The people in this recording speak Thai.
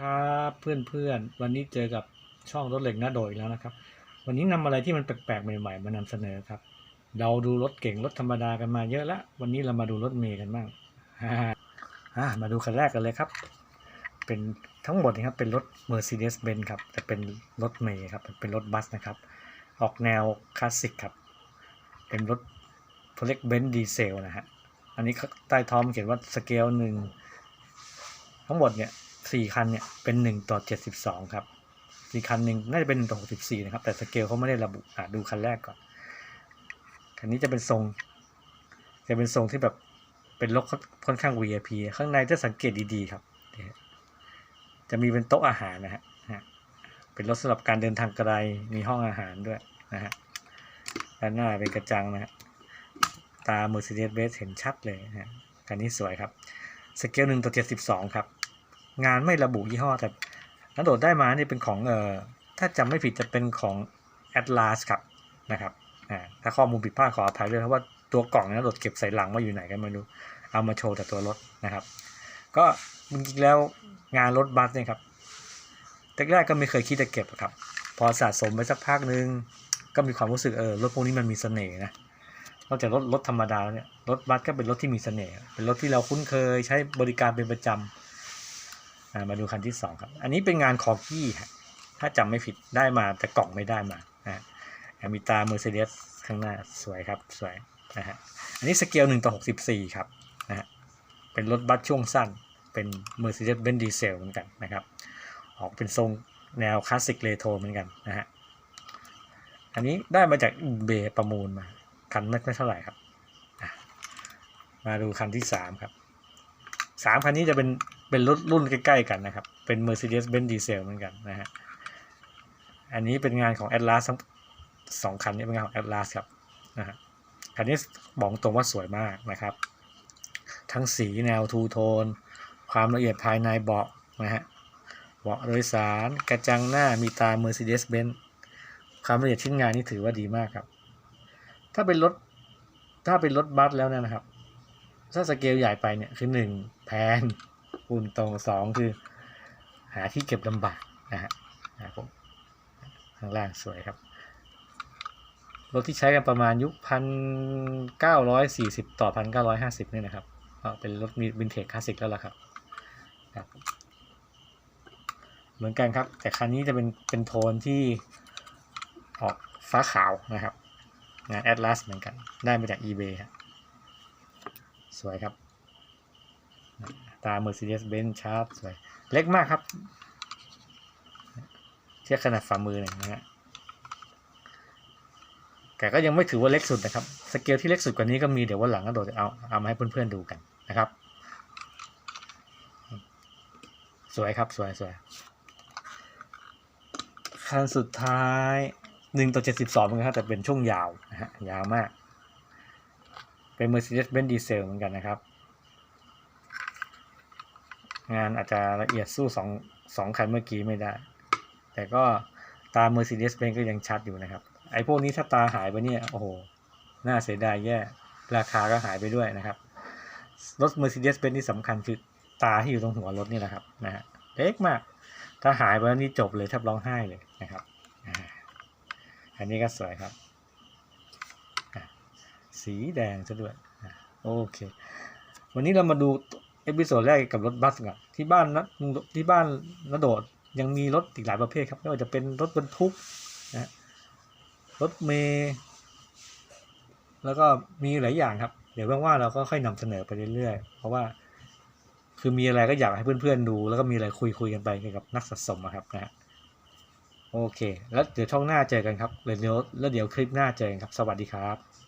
ครับเพื่อนๆ วันนี้เจอกับช่องรถเหล็กหน้าโดยแล้วนะครับ วันนี้นำอะไรที่มันแปลกๆใหม่ๆ มานำเสนอครับ เราดูรถเก่งรถธรรมดากันมาเยอะแล้ววันนี้เรามาดูรถเมย์กันบ้างมาดูคันแรกกันเลยครับ เป็นทั้งหมดนะครับเป็นรถ Mercedes-Benz ครับแต่เป็นรถเมย์ครับเป็นรถบัสนะครับ ออกแนวคลาสสิกครับ เป็นรถเขาเรียกเบนซ์ดีเซลนะฮะอันนี้ใต้ท้องเขียนว่าสเกลหนึ่งทั้งหมดเนี่ย สี่คันเนี่ยเป็นหนึ่งต่อเจ็ดสิบสองครับสี่คันหนึ่งน่าจะเป็นหนึ่งต่อหกสิบสี่นะครับ แต่สเกลเขาไม่ได้ระบุอะดูคันแรกก่อนคันนี้จะเป็นทรง จะเป็นทรงที่แบบเป็นรถค่อนข้าง VIP ข้างในถ้าสังเกตดีๆครับ จะมีเป็นโต๊ะอาหารนะฮะฮะเป็นรถสำหรับการเดินทางไกลมีห้องอาหารด้วยนะฮะด้านหน้าเป็นกระจังนะฮะตา Mercedes-Benz เห็นชัดเลยนะฮะคันนี้สวยครับ สเกลหนึ่งต่อเจ็ดสิบสองครับ งานไม่ระบุยี่ห้อแต่นักโดดได้มานี่เป็นของเอ่อถ้าจำไม่ผิดจะเป็นของ Atlas ครับนะครับอ่าถ้าข้อมูลผิดพลาดขออภัยด้วยเพราะว่าตัวกล่องนักโดดเก็บใส่หลังว่าอยู่ไหนกันไม่รู้เอามาโชว์แต่ตัวรถนะครับ ก็จริงๆแล้วงานรถบัสเนี่ยครับแรกๆก็ไม่เคยคิดจะเก็บครับ พอสะสมไปสักพักนึงก็มีความรู้สึกเออรถพวกนี้มันมีเสน่ห์นะนอกจากรถรถธรรมดาแล้วเนี่ยรถบัสก็เป็นรถที่มีเสน่ห์เป็นรถที่เราคุ้นเคยใช้บริการเป็นประจำอ่า มาดูคันที่สองครับ อันนี้เป็นงานคอกี้ถ้าจำไม่ผิดได้มาแต่กล่องไม่ได้มานะฮะมีตา Mercedes ข้างหน้าสวยครับสวยนะฮะอันนี้สเกลหนึ่งต่อหกสิบสี่ครับนะฮะเป็นรถบัสช่วงสั้นเป็น Mercedes-Benz Diesel เหมือนกันนะครับ ออกเป็นทรงแนวคลาสสิกเรโทรเหมือนกันนะฮะอันนี้ได้มาจากเบประมูลมา คันไม่ไม่เท่าไหร่ครับ มาดูคันที่สามครับสามคันนี้จะเป็น เป็นรถรุ่นใกล้ๆกันนะครับ เป็น Mercedes-Benz Diesel เหมือนกันนะฮะ อันนี้เป็นงานของ Atlas ทั้งสองคันนี้เป็นงานของ Atlas ครับนะฮะ คันนี้บอกตรงว่าสวยมากนะครับ ทั้งสีแนวทูโทน ความละเอียดภายในเบาะนะฮะ เบาะโดยสาร กระจังหน้า มีตา Mercedes-Benz ความละเอียดชิ้นงานนี่ถือว่าดีมากครับ ถ้าเป็นรถ ถ้าเป็นรถบัสแล้วเนี่ยนะครับ ถ้าสเกลใหญ่ไปเนี่ยคือหนึ่งแพง อุ่นตรงสองคือ หาที่เก็บลำบากนะฮะนะผมข้างล่างสวยครับ รถที่ใช้กันประมาณยุคพันเก้าร้อยสี่สิบต่อพันเก้าร้อยห้าสิบนี่นะครับก็เป็นรถมีวินเทจคลาสสิกแล้วล่ะครับครับ เหมือนกันครับ แต่คันนี้จะเป็นเป็นโทนที่ออกฟ้าขาวนะครับ งาน Atlas เหมือนกัน ได้มาจาก eBay ครับสวยครับ ตา Mercedes-Benz ชาร์ปสวยเล็กมากครับ เทียบขนาดฝ่ามือหน่อยนะฮะแต่ก็ยังไม่ถือว่าเล็กสุดนะครับ สเกลที่เล็กสุดกว่านี้ก็มีเดี๋ยววันหลังก็โดดเอาเอามาให้เพื่อนๆดูกันนะครับ สวยครับสวยสวยคันสุดท้ายหนึ่งต่อเจ็ดสิบสองเหมือนกันครับแต่เป็นช่วงยาวนะฮะยาวมาก เป็น Mercedes-Benz Diesel เหมือนกันนะครับ งานอาจจะละเอียดสู้สองสองคันเมื่อกี้ไม่ได้ แต่ก็ตา Mercedes-Benz ก็ยังชัดอยู่นะครับ ไอ้พวกนี้ถ้าตาหายไปเนี่ยโอ้โห น่าเสียดายแย่ ราคาก็หายไปด้วยนะครับ รถ Mercedes-Benz ที่สำคัญคือตาที่อยู่ตรงหัวรถนี่แหละครับนะฮะเล็กมาก ถ้าหายไปแล้วนี่จบเลยแทบร้องไห้เลยนะครับ อันนี้ก็สวยครับ สีแดงซะด้วยอะโอเค วันนี้เรามาดู เอพิโซดแรกกับรถบัสอนที่บ้านนะที่บ้านนโดดยังมีรถอีกหลายประเภทครับไม่ว่าจะเป็นรถบรรทุกนะรถเมย์แล้วก็มีหลายอย่างครับ เดี๋ยวว่างๆเราก็ค่อยนำเสนอไปเรื่อยๆ เพราะว่า คือมีอะไรก็อยากให้เพื่อนๆดู แล้วก็มีอะไรคุยๆกันไปเกี่ยวกับนักสะสมอะครับนะฮะโอเค แล้วเดี๋ยวช่องหน้าเจอกันครับเดี๋ยวแล้วเดี๋ยวคลิปหน้าเจอกันครับ สวัสดีครับ